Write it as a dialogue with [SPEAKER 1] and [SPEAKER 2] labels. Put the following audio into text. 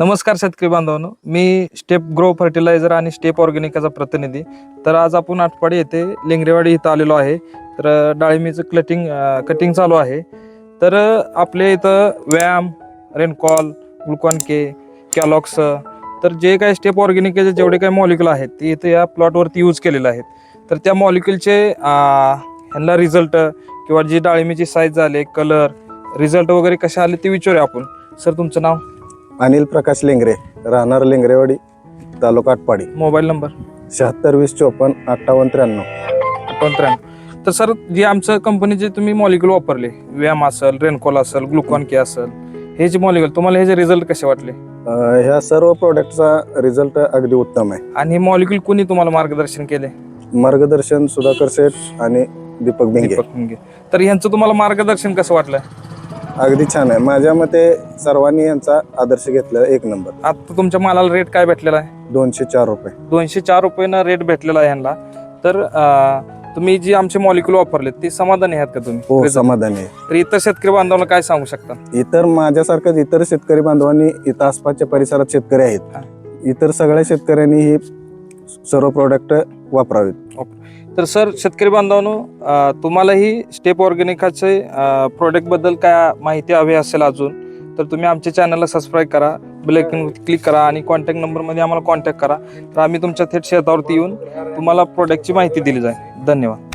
[SPEAKER 1] नमस्कार शेतकरी बांधवांनो. मी स्टेप ग्रो फर्टिलायझर आणि स्टेप ऑर्गॅनिकाचा प्रतिनिधी. तर आज आपण आटपाडी येथे लिंगरेवाडी इथं आलेलो आहे. तर डाळिंबीचं क्लटिंग कटिंग चालू आहे. तर आपल्या इथं व्यायाम रेनकॉल ग्लुकॉन के कॅलॉक्स तर जे काही स्टेप ऑर्गॅनिकचे जेवढे काही मॉलिक्युल आहेत ते इथं या प्लॉटवरती यूज केलेले आहेत. तर त्या मॉलिक्युलचे ह्यांना रिझल्ट किंवा जी डाळिंबीची साईज झाले कलर रिझल्ट वगैरे कसे आले ते विचारूया आपण. सर तुमचं नाव?
[SPEAKER 2] अनिल प्रकाश लेंगरे राहणार लेंगरेवाडी तालुका आटपाडी.
[SPEAKER 1] Mobile number?
[SPEAKER 2] शहात्तर वीस चोपन्न अठ्ठावन्न त्र्याण्णव.
[SPEAKER 1] त्र्याण्णव. तर सर जे आमचं कंपनीचे तुम्ही मॉलिक्युल वापरले व्यायाम असेल रेनकॉल असेल ग्लुकॉन के असेल हे जे मॉलिक्युल तुम्हाला हे जे रिझल्ट कसे वाटले?
[SPEAKER 2] अं, ह्या सर्व प्रोडक्टचा रिझल्ट अगदी उत्तम आहे.
[SPEAKER 1] आणि हे मॉलिक्युल कोणी तुम्हाला मार्गदर्शन केले?
[SPEAKER 2] मार्गदर्शन सुधाकर सेठ आणि दीपक भिंगे.
[SPEAKER 1] दीपक मुंगे तर यांचं तुम्हाला मार्गदर्शन कसं वाटलं?
[SPEAKER 2] अगदी छान आहे. माझ्या मते सर्वांनी यांचा आदर्श घेतलेला एक नंबर.
[SPEAKER 1] आता तुमच्या मालाला रेट काय भेटलेला आहे?
[SPEAKER 2] दोनशे चार रुपये.
[SPEAKER 1] दोनशे चार रुपयानं रेट भेटलेला आहे ह्यांना. तर अं, तुम्ही जी आमचे मॉलिक्युल वापरले ते समाधानी आहात का
[SPEAKER 2] हो
[SPEAKER 1] तुम्ही
[SPEAKER 2] समाधानी आहे.
[SPEAKER 1] तर इतर शेतकरी बांधवांना काय सांगू शकता?
[SPEAKER 2] इतर माझ्यासारखंच इतर शेतकरी बांधवांनी इथं आसपासच्या परिसरात शेतकरी
[SPEAKER 1] हा.
[SPEAKER 2] आहेत इतर सगळ्या शेतकऱ्यांनी ही सर्व प्रोडक्ट वापरावेत.
[SPEAKER 1] तर सर शेतकरी बांधवांनो अं, तुम्हालाही स्टेप ऑर्गॅनिकाचे प्रोडक्टबद्दल काय माहिती हवी असेल अजून तर तुम्ही आमच्या चॅनलला सबस्क्राईब करा बेलायकन क्लिक करा आणि कॉन्टॅक्ट नंबरमध्ये आम्हाला कॉन्टॅक्ट करा. तर आम्ही तुमच्या थेट शेतावरती येऊन तुम्हाला प्रोडक्टची माहिती दिली जाईल. धन्यवाद.